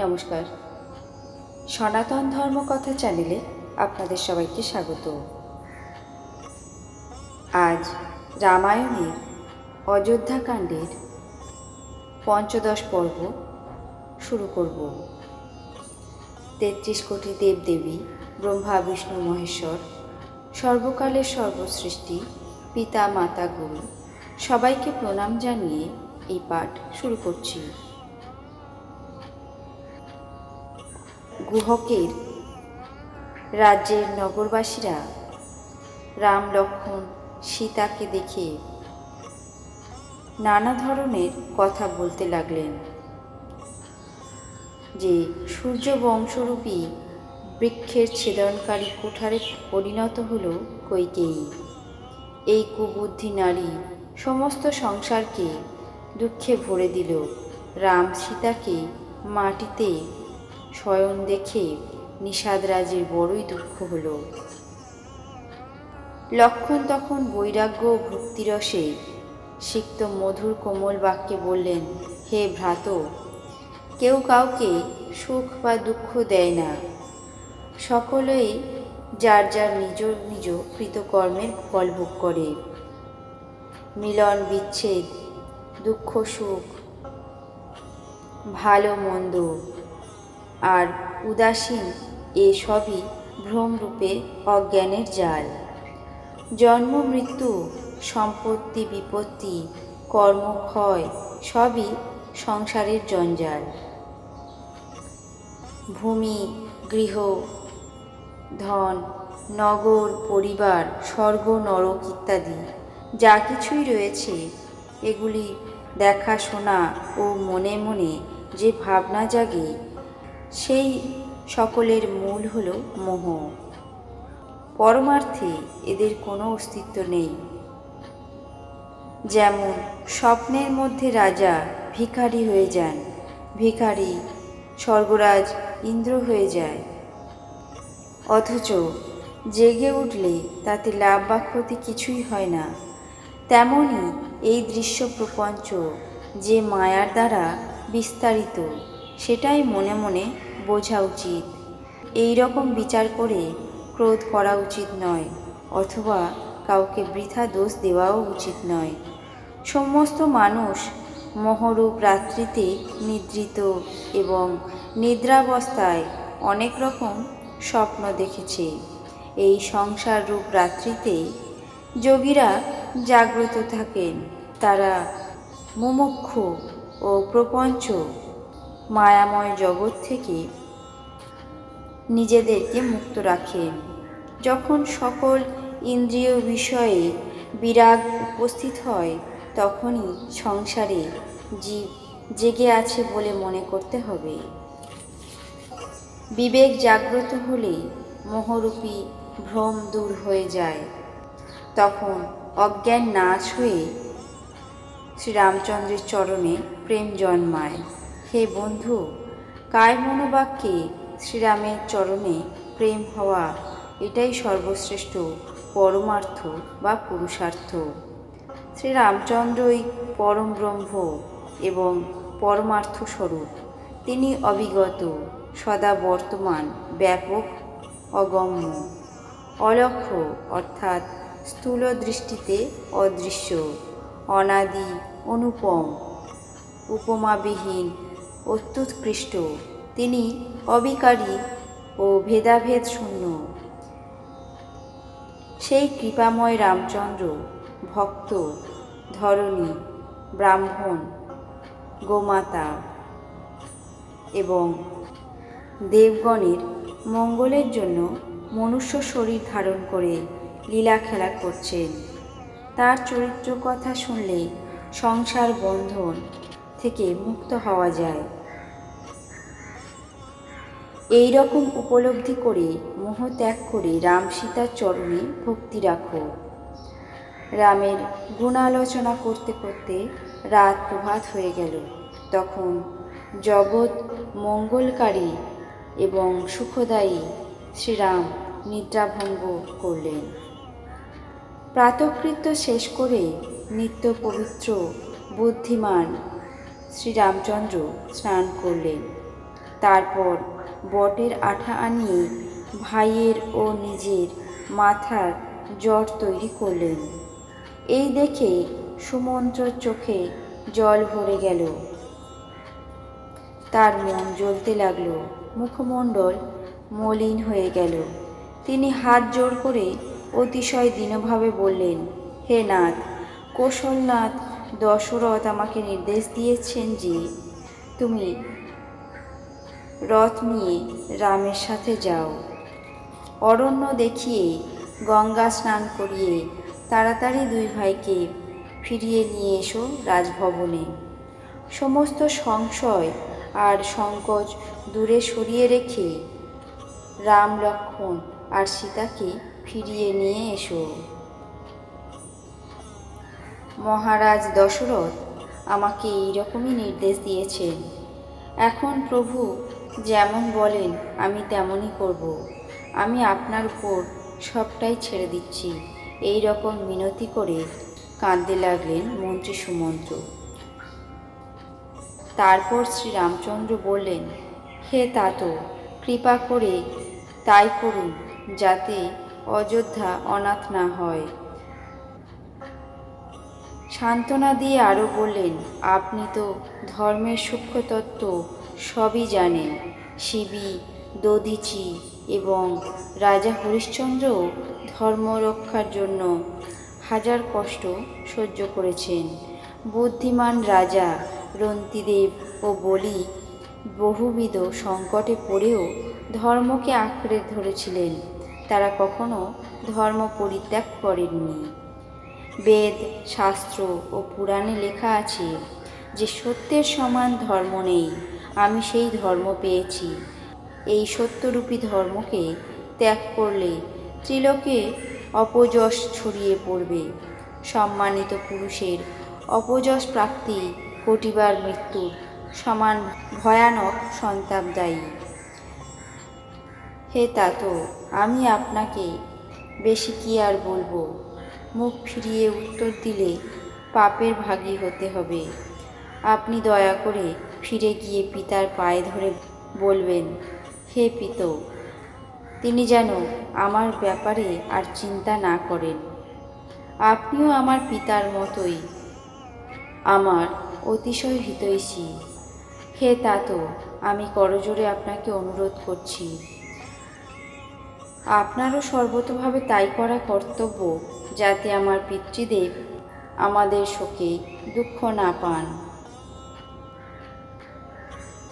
নমস্কার। সনাতন ধর্ম কথা চ্যানেলে আপনাদের সবাইকে স্বাগত। আজ রামায়ণের অযোধ্যাকাণ্ডের পঞ্চদশ পর্ব শুরু করব। তেত্রিশ কোটি দেবদেবী, ব্রহ্মা, বিষ্ণু, মহেশ্বর, সর্বকালের সর্বসৃষ্টি, পিতা, মাতা, গুরু, সবাইকে প্রণাম জানিয়ে এই পাঠ শুরু করছি। গুহকের রাজ্যের নগরবাসীরা রাম লক্ষ্মণ সীতাকে দেখে নানা ধরনের কথা বলতে লাগলেন, যে সূর্য বংশরূপী বৃক্ষের ছেদনকারী কুঠারে পরিণত হল কৈকেয়ী। এই কুবুদ্ধি নারী সমস্ত সংসারকে দুঃখে ভরে দিল। রাম সীতাকে মাটিতে শয়ন দেখে নিষাদরাজের বড়ই দুঃখ হল। লক্ষণ তখন বৈরাগ্য ও ভক্তিরসে সিক্ত মধুর কোমল বাক্যে বললেন, হে ভ্রাত, কেউ কাউকে সুখ বা দুঃখ দেয় না। সকলেই যার যার নিজ নিজ কৃতকর্মের ফল ভোগ করে। মিলন, বিচ্ছেদ, দুঃখ, সুখ, ভালো, মন্দ আর উদাসীন এ সবই ভ্রমরূপে অজ্ঞানের জাল। জন্ম, মৃত্যু, সম্পত্তি, বিপত্তি কর্মক্ষয় সবই সংসারের জঞ্জাল। ভূমি, গৃহ, ধন, নগর, পরিবার, স্বর্গ, নরক ইত্যাদি যা কিছুই রয়েছে, এগুলি দেখাশোনা ও মনে মনে যে ভাবনা জাগে সেই সকলের মূল হল মোহ। পরমার্থে এদের কোনো অস্তিত্ব নেই। যেমন স্বপ্নের মধ্যে রাজা ভিখারি হয়ে যান, ভিখারি স্বর্গরাজ ইন্দ্র হয়ে যায়। অথচ জেগে উঠলে তাতে লাভ বা ক্ষতি কিছুই হয় না। তেমনই এই দৃশ্য প্রপঞ্চ যে মায়ার দ্বারা বিস্তারিত। সেটাই মনে মনে বোঝা উচিত। এই রকম বিচার করে ক্রোধ করা উচিত নয়, অথবা কাউকে বৃথা দোষ দেওয়াও উচিত নয়। সমস্ত মানুষ মোহরূপ রাত্রিতে নিদ্রিত এবং নিদ্রাবস্থায় অনেক রকম স্বপ্ন দেখেছে। এই সংসার রূপ রাত্রিতে যোগীরা জাগ্রত থাকেন। তারা মুমুক্ষু ও প্রপঞ্চ মায়াময় জগৎ থেকে নিজেদেরকে মুক্ত রাখে। যখন সকল ইন্দ্রিয় বিষয়ে বিরাগ উপস্থিত হয়, তখনই সংসারে জীব জেগে আছে বলে মনে করতে হবে। বিবেক জাগ্রত হলে মোহরূপী ভ্রম দূর হয়ে যায়। তখন অজ্ঞান নাশ হয়ে শ্রীরামচন্দ্রের চরণে প্রেম জন্মায়। হে বন্ধু কায় মনোবাক্যে শ্রীরামের চরণে প্রেম হওয়া এটাই সর্বশ্রেষ্ঠ পরমার্থ বা পুরুষার্থ। শ্রীরামচন্দ্রই পরম ব্রহ্ম এবং পরমার্থ স্বরূপ। তিনি অবিগত, সদা বর্তমান, ব্যাপক, অগম্য। অলক্ষ অর্থাৎ স্থূল দৃষ্টিতে অদৃশ্য, অনাদি, অনুপম, উপমাবিহীন অত্যুৎকৃষ্ট। তিনি অবিকারী ও ভেদাভেদ শূন্য। সেই কৃপাময় রামচন্দ্র, ভক্ত, ধরণী, ব্রাহ্মণ, গোমাতা এবং দেবগণের মঙ্গলের জন্য মনুষ্য শরীর ধারণ করে লীলা খেলা করছেন। তার চরিত্র কথা শুনলে সংসার বন্ধন থেকে মুক্ত হওয়া যায়। এই রকম উপলব্ধি করে, মোহ ত্যাগ করে রাম সীতার চরণে ভক্তি রাখো। রামের গুণালোচনা করতে করতে রাত প্রভাত হয়ে গেল। তখন জগৎ মঙ্গলকারী এবং সুখদায়ী শ্রীরাম নিদ্রাভঙ্গ করলেন। প্রাতকৃত্য শেষ করে নিত্য পবিত্র, বুদ্ধিমান শ্রীরামচন্দ্র স্নান করলেন। তারপর বটের আঠা আনিয়ে ভাইয়ের ও নিজের মাথার জ্বর তৈরি করলেন। এই দেখে সুমন্ত্রর চোখে জল ভরে গেল। তার মন জ্বলতে লাগল, মুখমণ্ডল মলিন হয়ে গেল। তিনি হাত জোর করে অতিশয় দীনভাবে বললেন, হে নাথ, কৌশলনাথ দশরথ আমাকে নির্দেশ দিয়েছেন যে তুমি রথ নিয়ে রামের সাথে যাও। অরণ্য দেখিয়ে গঙ্গা স্নান করিয়ে তাড়াতাড়ি দুই ভাইকে ফিরিয়ে নিয়ে এসো রাজভবনে। সমস্ত সংশয় আর সংকোচ দূরে সরিয়ে রেখে রাম, লক্ষ্মণ আর সীতাকে ফিরিয়ে নিয়ে এসো। মহারাজ দশরথ আমাকে এইরকমই নির্দেশ দিয়েছেন। এখন প্রভু যেমন বলেন, আমি তেমনই করব। আমি আপনার উপর সবটাই ছেড়ে দিচ্ছি। এই রকম মিনতি করে কাঁদতে লাগলেন মন্ত্রী সুমন্ত্র তারপর শ্রী রামচন্দ্র বললেন, হে তাতো, কৃপা করে তাই করুন যাতে অযোধ্যা অনাথ না হয়। সান্ত্বনা দিয়ে আরও বললেন, আপনি তো ধর্মের সূক্ষ্মতত্ত্ব সবই জানেন। শিবি দধিচি এবং রাজা হরিশ্চন্দ্রও ধর্ম রক্ষার জন্য হাজার কষ্ট সহ্য করেছেন। বুদ্ধিমান রাজা রন্তিদেব ও বলি বহুবিধ সংকটে পড়েও ধর্মকে আঁকড়ে ধরেছিলেন। তারা কখনো ধর্ম পরিত্যাগ করেননি। বেদ, শাস্ত্র ও পুরাণে লেখা আছে যে সত্যের সমান ধর্ম নেই, আমি সেই ধর্ম পেয়েছি। এই সত্যরূপী ধর্মকে ত্যাগ করলে ত্রিলোকে অপযশ ছড়িয়ে পড়বে। সম্মানিত পুরুষের অপযশ প্রাপ্তি কোটিবার মৃত্যুর সমান ভয়ানক সন্তাপদায়ী হে তাতো আমি আপনাকে বেশি কি আর বলব? মুখ ফিরিয়ে উত্তর দিলে, পাপের ভাগী হতে হবে। আপনি দয়া করে ফিরে গিয়ে পিতার পায়ে ধরে বলবেন, হে পিত, তিনি যেন আমার ব্যাপারে আর চিন্তা না করেন। আপনিও আমার পিতার মতোই আমার অতিশয় হিতৈষী। হে তাতো আমি করজোরে আপনাকে অনুরোধ করছি। আপনারও সর্বতভাবে তাই করা কর্তব্য, যাতে আমার পিতৃদেব আমাদের শোকে দুঃখ না পান।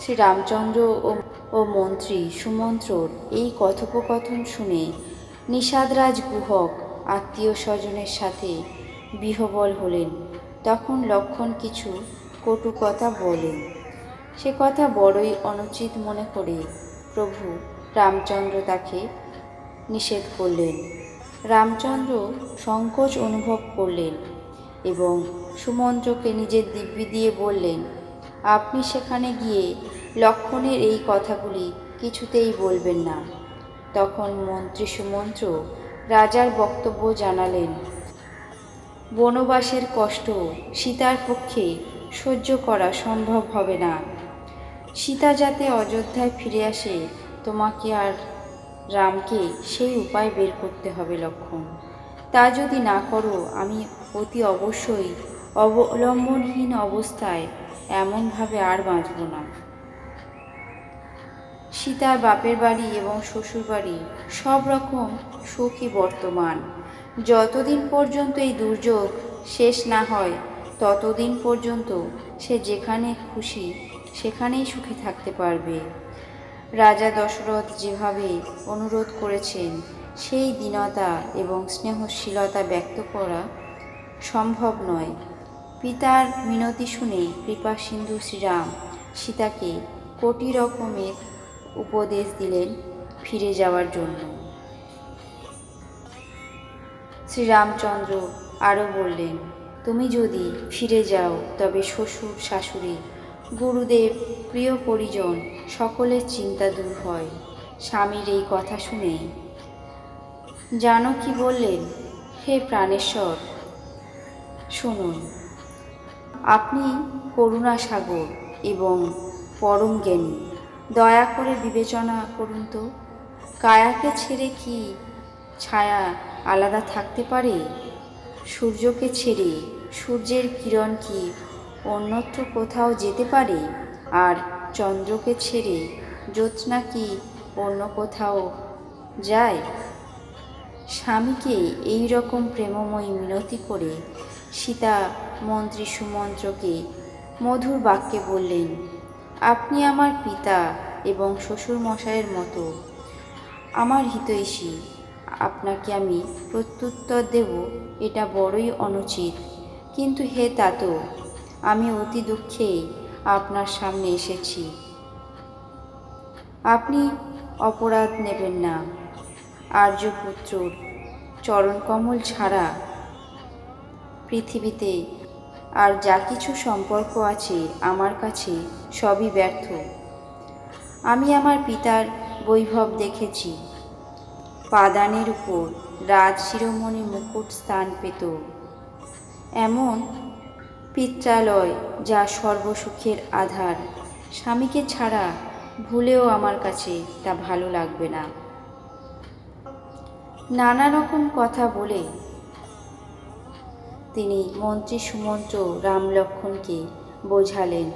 শ্রী রামচন্দ্র ও মন্ত্রী সুমন্ত্রর এই কথোপকথন শুনে নিষাদরাজ গুহক আত্মীয় স্বজনের সাথে বিহবল হলেন। তখন লক্ষণ কিছু কটু কথা বলেন। সে কথা বড়ই অনুচিত মনে করে প্রভু রামচন্দ্র তাকে নিষেধ করলেন। রামচন্দ্র সংকোচ অনুভব করলেন এবং সুমন্ত্রকে নিজের দিব্যি দিয়ে বললেন, আপনি সেখানে গিয়ে লক্ষণের এই কথাগুলি কিছুতেই বলবেন না। তখন মন্ত্রী সুমন্ত্র রাজার বক্তব্য জানালেন, বনবাসের কষ্ট সীতার পক্ষে সহ্য করা সম্ভব হবে না। সীতা যাতে অযোধ্যায় ফিরে আসে, তোমাকে আর রামকে সেই উপায় বের করতে হবে লক্ষণ। তা যদি না করো, আমি অতি অবশ্যই অবলম্বনহীন অবস্থায় এমনভাবে আর বাঁচব না। সীতার বাপের বাড়ি এবং শ্বশুর বাড়ি সব রকম সুখী বর্তমান। যতদিন পর্যন্ত এই দুর্যোগ শেষ না হয়, ততদিন পর্যন্ত সে যেখানে খুশি, সেখানেই সুখে থাকতে পারবে। রাজা দশরথ যেভাবে অনুরোধ করেছেন, সেই দীনতা এবং স্নেহশীলতা ব্যক্ত করা সম্ভব নয়। পিতার মিনতি শুনে কৃপা সিন্ধু শ্রীরাম সীতাকে কোটি রকমের উপদেশ দিলেন ফিরে যাওয়ার জন্য। শ্রীরামচন্দ্র আরও বললেন, তুমি যদি ফিরে যাও, তবে শ্বশুর শাশুড়ি গুরুদেব প্রিয় পরিজন, সকলের চিন্তা দূর হয়। স্বামীর এই কথা শুনে। জানো কি বললেন? হে প্রাণেশ্বর, শুনুন। আপনি করুণা সাগর এবং পরম জ্ঞানী। দয়া করে বিবেচনা করুন তো। কায়াকে ছেড়ে কি ছায়া আলাদা থাকতে পারে? সূর্যকে ছেড়ে সূর্যের কিরণ কি অন্যত্র কোথাও যেতে পারে? আর চন্দ্রকে ছেড়ে জ্যোৎস্না কি অন্য কোথাও যায়? স্বামীকে এই রকম প্রেমময়ী মিনতি করে সীতা মন্ত্রী সুমন্ত্রকে মধুর বাক্যে বললেন, আপনি আমার পিতা এবং শ্বশুর মশাইয়ের মতো। আমার হিতৈষী, আপনাকে আমি প্রত্যুত্তর দেব, এটা বড়ই অনুচিত। কিন্তু হে তাত, আমি অতি দুঃখে আপনার সামনে এসেছি। আপনি অপরাধ নেবেন না। আর্যপুত্রর চরণকমল ছাড়া পৃথিবীতে আর যা কিছু সম্পর্ক আছে আমার কাছে সবই ব্যর্থ। আমি আমার পিতার বৈভব দেখেছি। পাদানের উপর রাজ শিরোমণি মুকুট স্থান পেত। এমন পিত্রালয়, যা সর্বসুখের আধার। স্বামীকে ছাড়া ভুলেও আমার কাছে তা ভালো লাগবে না। নানা রকম কথা বলে তিনি মন্ত্রী সুমন্ত্র রাম লক্ষ্মণকে বোঝালেন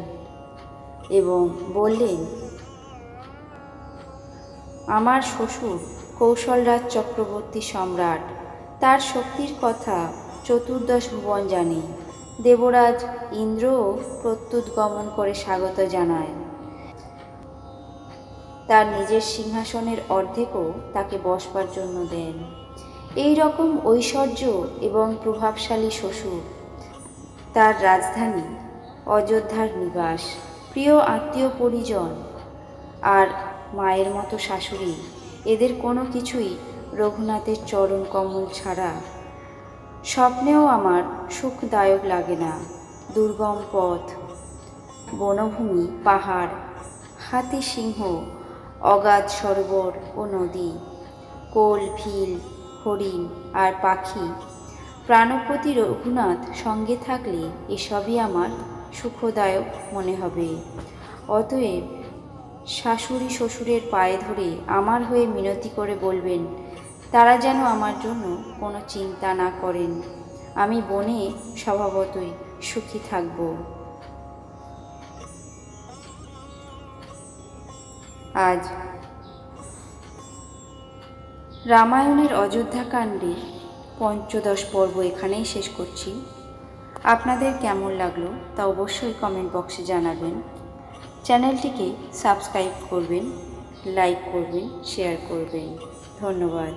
এবং বললেন, আমার শ্বশুর কৌশলরাজ চক্রবর্তী সম্রাট। তার শক্তির কথা চতুর্দশ ভুবন জানে। দেবরাজ ইন্দ্রও প্রত্যুত গমন করে স্বাগত জানায়। তার নিজের সিংহাসনের অর্ধেকও তাকে বসবার জন্য দেন। এই রকম ঐশ্বর্য এবং প্রভাবশালী শ্বশুর তার রাজধানী অযোধ্যার নিবাস। প্রিয় আত্মীয় পরিজন আর মায়ের মতো শাশুড়ি, এদের কোনো কিছুই রঘুনাথের চরণ কমল ছাড়া স্বপ্নেও আমার সুখদায়ক লাগে না, দুর্গম পথ, বনভূমি, পাহাড়, হাতি সিংহ, অগাধ সরোবর ও নদী, কোল, ভিল, হরিণ আর পাখি। প্রাণপতি রঘুনাথ সঙ্গে থাকলে এসবই আমার সুখদায়ক মনে হবে। অতএব শাশুড়ি শ্বশুরের পায়ে ধরে আমার হয়ে মিনতি করে বলবেন তারা যেন আমার জন্য কোনো চিন্তা না করেন। আমি বনে স্বভাবতই সুখী থাকব। আজ রামায়ণের অযোধ্যাকাণ্ডে পঞ্চদশ পর্ব এখানেই শেষ করছি। আপনাদের কেমন লাগল তা অবশ্যই কমেন্ট বক্সে জানাবেন। চ্যানেলটিকে সাবস্ক্রাইব করবেন লাইক করবেন শেয়ার করবেন। ধন্যবাদ।